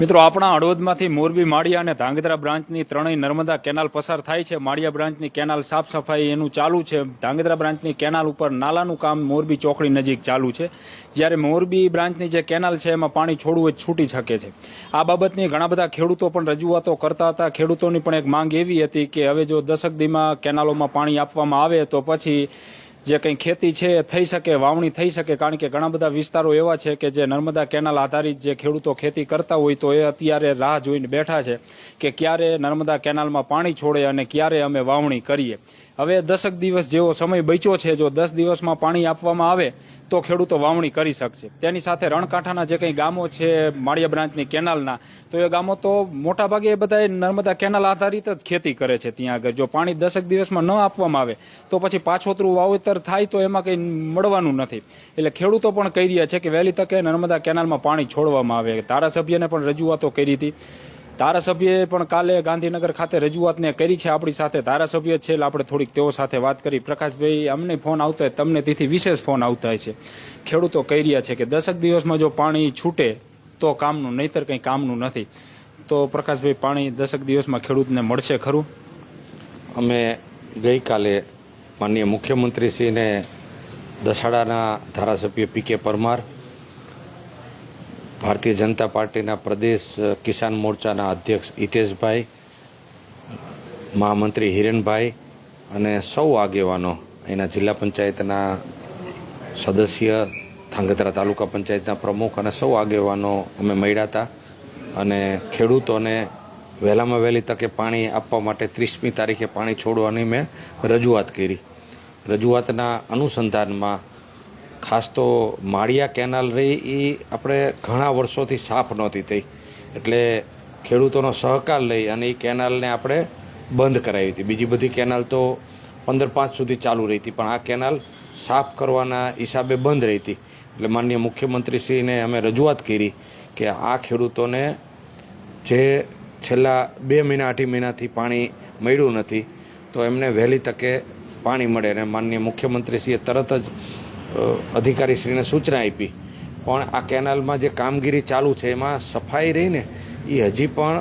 મિત્રો, આપણા હળવદમાંથી મોરબી માળિયા અને ધાંગધ્રા બ્રાન્ચની ત્રણેય નર્મદા કેનાલ પસાર થાય છે. માળિયા બ્રાન્ચની કેનાલ સાફ સફાઈ એનું ચાલુ છે. ધાંગધ્રા બ્રાન્ચની કેનાલ ઉપર નાલાનું કામ મોરબી ચોકડી નજીક ચાલુ છે. જ્યારે મોરબી બ્રાન્ચની જે કેનાલ છે, એમાં પાણી છોડવું જ છૂટી શકે છે. આ બાબતની ઘણા બધા ખેડૂતો પણ રજૂઆતો કરતા હતા. ખેડૂતોની પણ એક માંગ એવી હતી કે હવે જો દશક દીમાં કેનાલોમાં પાણી આપવામાં આવે તો પછી જે કંઈ ખેતી છે એ થઈ શકે, વાવણી થઈ શકે, કારણ કે ઘણા બધા વિસ્તારો એવા છે કે જે નર્મદા કેનાલ આધારિત જે ખેડૂતો ખેતી કરતા હોય તો એ અત્યારે રાહ જોઈને બેઠા છે કે ક્યારે નર્મદા કેનાલમાં પાણી છોડે અને ક્યારે અમે વાવણી કરીએ. હવે દસક દિવસ જેવો સમય બચ્યો છે, જો દસ દિવસમાં પાણી આપવામાં આવે, તો ખેડૂતો વાવણી કરી શકશે. તેની સાથે રણકાંઠાના જે કંઈ ગામો છે, માળિયા બ્રાન્ચની કેનાલના, તો એ ગામો તો મોટાભાગે એ બધા નર્મદા કેનાલ આધારિત જ ખેતી કરે છે ત્યાં આગળ. જો પાણી દસક દિવસમાં ન આપવામાં આવે, તો પછી પાછોતરું વાવેતર થાય તો એમાં કંઈ મળવાનું નથી. એટલે ખેડૂતો પણ કહી રહ્યા છે કે વહેલી તકે નર્મદા કેનાલમાં પાણી છોડવામાં આવે. ધારાસભ્યને પણ રજૂઆતો કરી હતી. ધારાસભ્યએ પણ કાલે ગાંધીનગર ખાતે રજૂઆતને કરી છે. આપણી સાથે ધારાસભ્ય છે. એટલે આપણે થોડીક તેઓ સાથે વાત કરી. પ્રકાશભાઈ, અમને ફોન આવતો હોય, તમને તેથી વિશેષ ફોન આવતા હોય છે. ખેડૂતો કહી રહ્યા છે કે દસક દિવસમાં જો પાણી છૂટે, તો કામનું, નહીતર કંઈ કામનું નથી. તો પ્રકાશભાઈ, પાણી દસક દિવસમાં ખેડૂતને મળશે ખરું? અમે ગઈકાલે માનનીય મુખ્યમંત્રીશ્રીને દસાડાના ધારાસભ્ય પી કે પરમાર ભારતીય જનતા પાર્ટીના પ્રદેશ કિસાન મોરચાના અધ્યક્ષ હિતેશભાઈ મહામંત્રી હિરેનભાઈ અને સૌ આગેવાનો અહીંના જિલ્લા પંચાયતના સદસ્ય, ધાંગધ્રા તાલુકા પંચાયતના પ્રમુખ અને સૌ આગેવાનો અમે મળ્યા હતા અને ખેડૂતોને વહેલામાં વહેલી તકે પાણી આપવા માટે ત્રીસમી તારીખે પાણી છોડવાની મેં રજૂઆત કરી. રજૂઆતના અનુસંધાનમાં ખાસ તો માળિયા કેનાલ રહી એ આપણે ઘણા વર્ષોથી સાફ નહોતી થઈ. એટલે ખેડૂતોનો સહકાર લઈ અને એ કેનાલને આપણે બંધ કરાવી હતી. બીજી બધી કેનાલ તો પંદર પાંચ સુધી ચાલુ રહી હતી, પણ આ કેનાલ સાફ કરવાના હિસાબે બંધ રહી હતી. એટલે માનનીય મુખ્યમંત્રીશ્રીને અમે રજૂઆત કરી કે આ ખેડૂતોને જે છેલ્લા બે મહિના, અઢી મહિનાથી પાણી મળ્યું નથી, તો એમને વહેલી તકે પાણી મળે. અને માનનીય મુખ્યમંત્રીશ્રીએ તરત જ અધિકારીશ્રીને સૂચના આપી. પણ આ કેનાલમાં જે કામગીરી ચાલુ છે, એમાં સફાઈ રહીને એ હજી પણ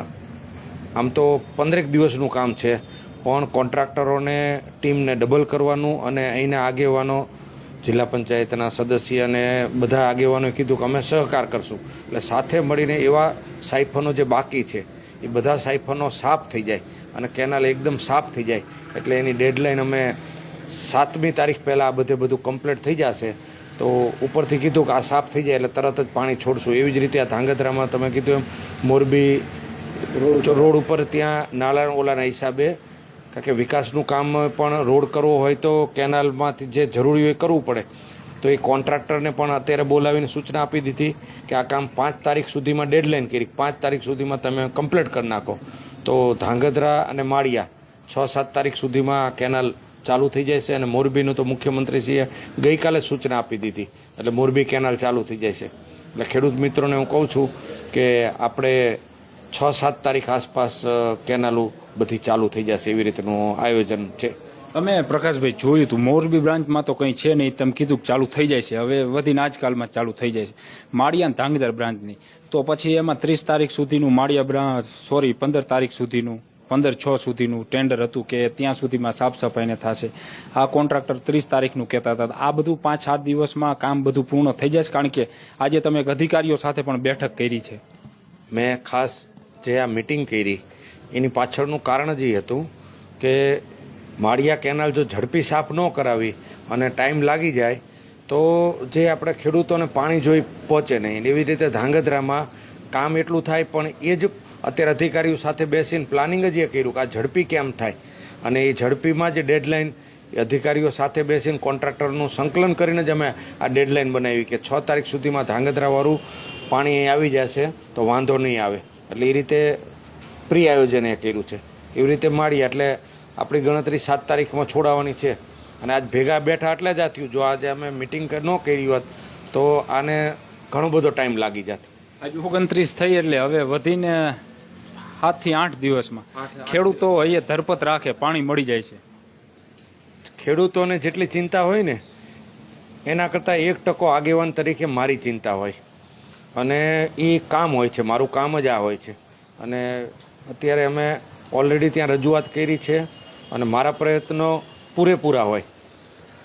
આમ તો પંદરેક દિવસનું કામ છે, પણ કોન્ટ્રાક્ટરોને, ટીમને ડબલ કરવાનું અને અહીંના આગેવાનો, જિલ્લા પંચાયતના સદસ્ય અને બધા આગેવાનોએ કીધું કે અમે સહકાર કરશું. એટલે સાથે મળીને એવા સાઇફનો જે બાકી છે, એ બધા સાઇફનો સાફ થઈ જાય અને કેનાલ એકદમ સાફ થઈ જાય. એટલે એની ડેડલાઇન અમે સાતમી તારીખ પહેલાં આ બધે બધું કમ્પ્લીટ થઈ જશે, તો ઉપરથી કીધું કે આ સાફ થઈ જાય એટલે તરત જ પાણી છોડશું. એવી જ રીતે આ ધાંગધ્રામાં તમે કીધું એમ, મોરબી રોડ ઉપર ત્યાં નાલા ઓલાના હિસાબે, કારણ કે વિકાસનું કામ પણ રોડ કરવો હોય તો કેનાલમાંથી જે જરૂરી હોય કરવું પડે. તો એ કોન્ટ્રાક્ટરને પણ અત્યારે બોલાવીને સૂચના આપી દીધી કે આ કામ પાંચ તારીખ સુધીમાં ડેડલાઇન કરી, પાંચ તારીખ સુધીમાં તમે કમ્પ્લીટ કરી નાખો. તો ધાંગધ્રા અને માળિયા છ સાત તારીખ સુધીમાં કેનાલ ચાલુ થઈ છે અને મોરબીનું તો મુખ્યમંત્રીશ્રીએ ગઈકાલે સૂચના આપી દીધી. એટલે મોરબી કેનાલ ચાલુ થઈ છે. એટલે ખેડૂત મિત્રોને હું કહું છું કે આપણે છ સાત તારીખ આસપાસ કેનાલો બધી ચાલુ થઈ જશે એવી રીતનું આયોજન છે. અમે પ્રકાશભાઈ જોયું હતું, મોરબી બ્રાન્ચમાં તો કંઈ છે નહીં, તમે કીધું કે ચાલુ થઈ જાય છે. હવે વધીને આજકાલમાં ચાલુ થઈ જાય છે. માળિયા ધાંગધર બ્રાન્ચની. તો પછી એમાં ત્રીસ તારીખ સુધીનું માળિયા બ્રાન્ચ, સોરી, પંદર તારીખ સુધીનું પંદર છ સુધીનું ટેન્ડર હતું કે ત્યાં સુધીમાં સાફ સફાઈને થશે. આ કોન્ટ્રાક્ટર ત્રીસ તારીખનું કહેતા હતા. આ બધું પાંચ સાત દિવસમાં કામ બધું પૂર્ણ થઈ જશે, કારણ કે આજે તમે અધિકારીઓ સાથે પણ બેઠક કરી છે. મેં ખાસ જે આ મિટિંગ કરી, એની પાછળનું કારણ જ એ હતું કે માળિયા કેનાલ જો ઝડપી સાફ ન કરાવી અને ટાઈમ લાગી જાય, તો જે આપણે ખેડૂતોને પાણી જોઈ પહોંચે નહીં. એવી રીતે ધાંગધ્રામાં કામ એટલું થાય, પણ એ જ અત્યારે અધિકારીઓ સાથે બેસીને પ્લાનિંગ જ એ કર્યું કે આ ઝડપી કેમ થાય? અને એ ઝડપીમાં જ ડેડલાઇન અધિકારીઓ સાથે બેસીને કોન્ટ્રાક્ટરનું સંકલન કરીને જ અમે આ ડેડલાઇન બનાવી કે છ તારીખ સુધીમાં ધાંગધ્રાવાળું પાણી અહીં આવી જશે તો વાંધો નહીં આવે. એટલે એ રીતે પ્રી આયોજન એ કર્યું છે. એવી રીતે માળી એટલે આપણી ગણતરી સાત તારીખમાં છોડાવવાની છે. અને આજ ભેગા બેઠા એટલે જ આ થયું. જો આજે અમે મિટિંગ ન કરી હોત તો આને ઘણો બધો ટાઈમ લાગી જાત. આજ ઓગણત્રીસ થઈ એટલે હવે વધીને સાતથી આઠ દિવસમાં. ખેડૂતો અહીંયા ધરપત રાખે પાણી મળી જાય છે. ખેડૂતોને જેટલી ચિંતા હોય ને એના કરતાં એક ટકો આગેવાન તરીકે મારી ચિંતા હોય. અને એ કામ હોય છે મારું કામ જ આ હોય છે. અને અત્યારે અમે ઓલરેડી ત્યાં રજૂઆત કરી છે અને મારા પ્રયત્નો પૂરેપૂરા હોય.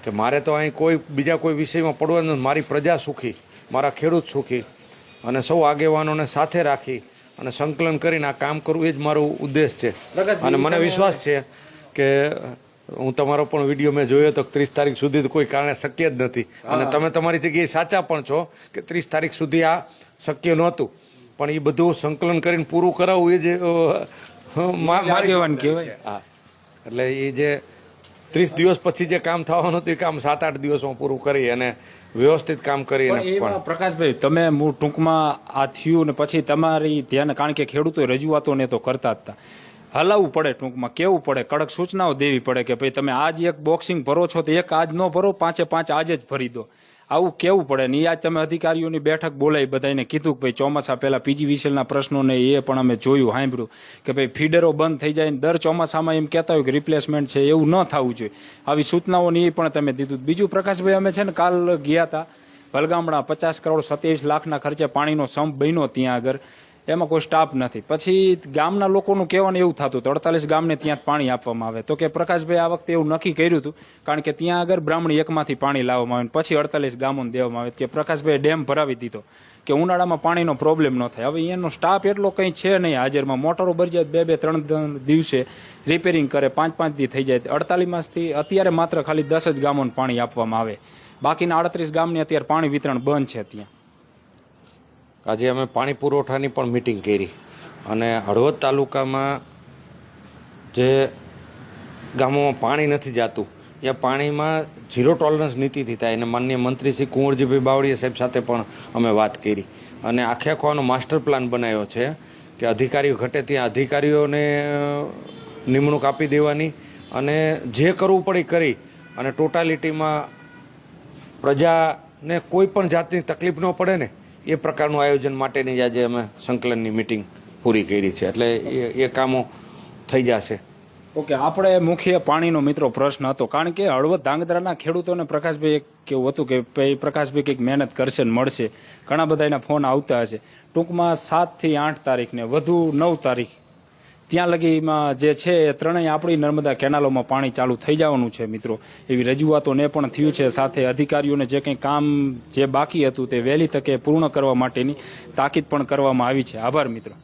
કે મારે તો અહીં કોઈ બીજા કોઈ વિષયમાં પડવાનું નથી. મારી પ્રજા સુખી મારા ખેડૂત સુખી. અને સૌ આગેવાનોને સાથે રાખી અને સંકલન કરીને આ કામ કરવું એ જ મારું ઉદ્દેશ છે. અને મને વિશ્વાસ છે કે હું તમારો પણ વીડિયો મેં જોયો તો ત્રીસ તારીખ સુધી તો કોઈ કારણે શક્ય જ નથી. અને તમે તમારી જગ્યાએ સાચા પણ છો કે ત્રીસ તારીખ સુધી આ શક્ય નહોતું. પણ એ બધું સંકલન કરીને પૂરું કરાવવું એ જે મારી કહેવાય. હા. એટલે એ જે ત્રીસ દિવસ પછી જે કામ થવાનું હતું એ કામ સાત આઠ દિવસમાં પૂરું કરી અને વ્યવસ્થિત કામ કરી પણ પણ. પ્રકાશભાઈ તમે મૂળ ટૂંકમાં આ થયું ને પછી તમારી ધ્યાન કારણ કે ખેડૂતો રજૂઆતો ને તો કરતા હતા હલાવવું પડે ટૂંકમાં કેવું પડે? કડક સૂચનાઓ દેવી પડે કે ભાઈ તમે આજ એક બોક્સિંગ ભરો છો તો એક આજ ન ભરો પાંચે પાંચ આજે જ ભરી દો. આવું કેવું પડે? ને એ આજ તમે અધિકારીઓની બેઠક બોલાવી બધાને કીધું કે ભાઈ ચોમાસા પહેલાં પીજી વિસેલના પ્રશ્નોને એ પણ અમે જોયું, સાંભળ્યું કે ભાઈ ફીડરો બંધ થઈ જાય ને દર ચોમાસામાં એમ કહેતા હોય કે રિપ્લેસમેન્ટ છે, એવું ન થવું જોઈએ. આવી સૂચનાઓની એ પણ તમે દીધું. બીજું પ્રકાશભાઈ, અમે છે ને કાલ ગયા હતા ભલગામડા પચાસ કરોડ સત્યાવીસ લાખના ખર્ચે પાણીનો સંપ બન્યો ત્યાં આગળ. એમાં કોઈ સ્ટાફ નથી. પછી ગામના લોકોનું કહેવાનું એવું થતું હતું, અડતાલીસ ગામને ત્યાં પાણી આપવામાં આવે. તો કે પ્રકાશભાઈ, આ વખતે એવું નક્કી કર્યું હતું, કારણ કે ત્યાં આગળ બ્રાહ્મણી એકમાંથી પાણી લાવવામાં આવે પછી અડતાલીસ ગામોને દેવામાં આવે. કે પ્રકાશભાઈ ડેમ ભરાવી દીધો, કે ઉનાળામાં પાણીનો પ્રોબ્લેમ ન થાય. હવે એનો સ્ટાફ એટલો કંઈ છે નહીં હાજરમાં. મોટરો ભરી જાય બે બે ત્રણ ત્રણ દિવસે રિપેરિંગ કરે, પાંચ પાંચ દી થઈ જાય. અડતાલીસ માસથી અત્યારે માત્ર ખાલી દસ જ ગામોને પાણી આપવામાં આવે. બાકીના અડત્રીસ ગામની અત્યારે પાણી વિતરણ બંધ છે ત્યાં. આજે અમે પાણી પુરવઠાની પણ મિટિંગ કરી. અને હળવદ તાલુકામાં જે ગામોમાં પાણી નથી જાતું, ત્યાં પાણીમાં ઝીરો ટોલરન્સ નીતિથી થાય. અને માનનીય મંત્રી શ્રી કુંવરજીભાઈ બાવળીયા સાહેબ સાથે પણ અમે વાત કરી. અને આખે આખો માસ્ટર પ્લાન બનાવ્યો છે કે અધિકારીઓ ઘટે ત્યાં અધિકારીઓને નિમણૂક આપી દેવાની અને જે કરવું પડે એ કરી. અને ટોટાલિટીમાં પ્રજાને કોઈ પણ જાતની તકલીફ ન પડે ને એ પ્રકારનું આયોજન માટેની આજે અમે સંકલનની મિટિંગ પૂરી કરી છે. એટલે એ એ કામો થઈ જશે. ઓકે, આપણે મુખ્ય પાણીનો મિત્રો પ્રશ્ન હતો. કારણ કે હળવદ ધાંગધ્રાના ખેડૂતોને પ્રકાશભાઈ એક કેવું હતું કે ભાઈ પ્રકાશભાઈ કંઈક મહેનત કરશે ને મળશે. ઘણા બધા એના ફોન આવતા હશે. ટૂંકમાં સાતથી આઠ તારીખને, વધુ નવ તારીખ ત્યાં લગીમાં જે છે ત્રણેય આપણી નર્મદા કેનાલોમાં પાણી ચાલુ થઈ જવાનું છે, મિત્રો. એવી રજૂઆતોને પણ થયું છે. સાથે અધિકારીઓને જે કંઈ કામ જે બાકી હતું તે વહેલી તકે પૂર્ણ કરવા માટેની તાકીદ પણ કરવામાં આવી છે. આભાર, મિત્રો.